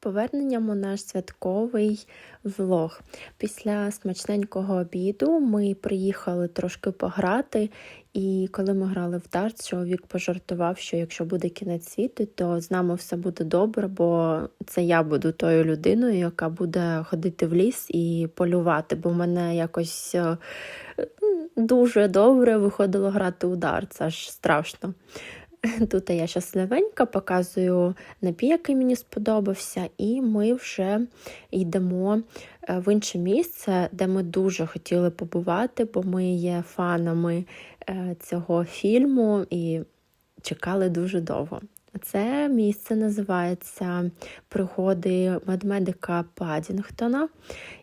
поверненням у наш святковий влог. Після смачненького обіду ми приїхали трошки пограти, і коли ми грали в дартс, чоловік пожартував, що якщо буде кінець світу, то з нами все буде добре, бо це я буду тою людиною, яка буде ходити в ліс і полювати, бо в мене якось е, дуже добре виходило грати у дартс, аж страшно. Тут я щасливенька, показую напій, який мені сподобався, і ми вже йдемо е, в інше місце, де ми дуже хотіли побувати, бо ми є фанами е, цього фільму і чекали дуже довго. Це місце називається Пригоди медмедика Падінгтона.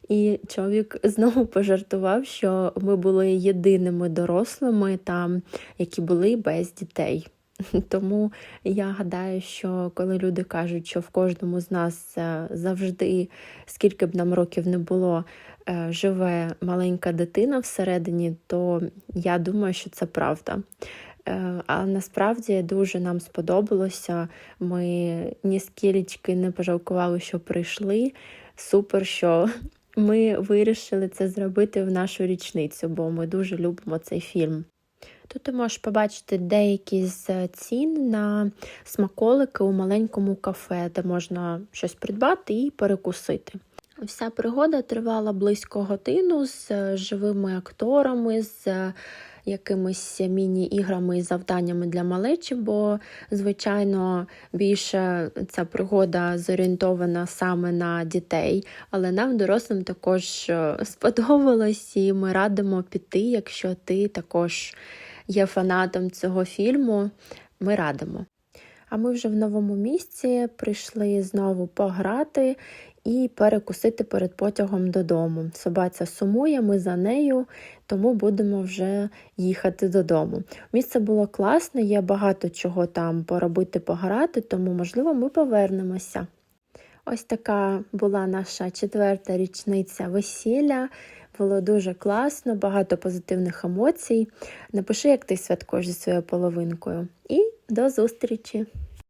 І чоловік знову пожартував, що ми були єдиними дорослими там, які були без дітей. Тому я гадаю, що коли люди кажуть, що в кожному з нас е, завжди, скільки б нам років не було, е, живе маленька дитина всередині, то я думаю, що це правда. Е, А насправді дуже нам сподобалося. Ми ні скілечки не пожалкували, що прийшли. Супер, що ми вирішили це зробити в нашу річницю, бо ми дуже любимо цей фільм. Тут ти можеш побачити деякі з цін на смаколики у маленькому кафе, де можна щось придбати і перекусити. Вся пригода тривала близько годину з живими акторами, з якимись міні-іграми і завданнями для малечі, бо, звичайно, більше ця пригода зорієнтована саме на дітей, але нам, дорослим, також е, сподобалось, і ми радимо піти, якщо ти також є фанатом цього фільму, ми радимо. А ми вже в новому місці прийшли знову пограти і перекусити перед потягом додому. Собаця сумує, ми за нею, тому будемо вже їхати додому. Місце було класне, є багато чого там поробити, пограти, тому, можливо, ми повернемося. Ось така була наша четверта річниця весілля. Було дуже класно, багато позитивних емоцій. Напиши, як ти святкуєш зі своєю половинкою. І до зустрічі!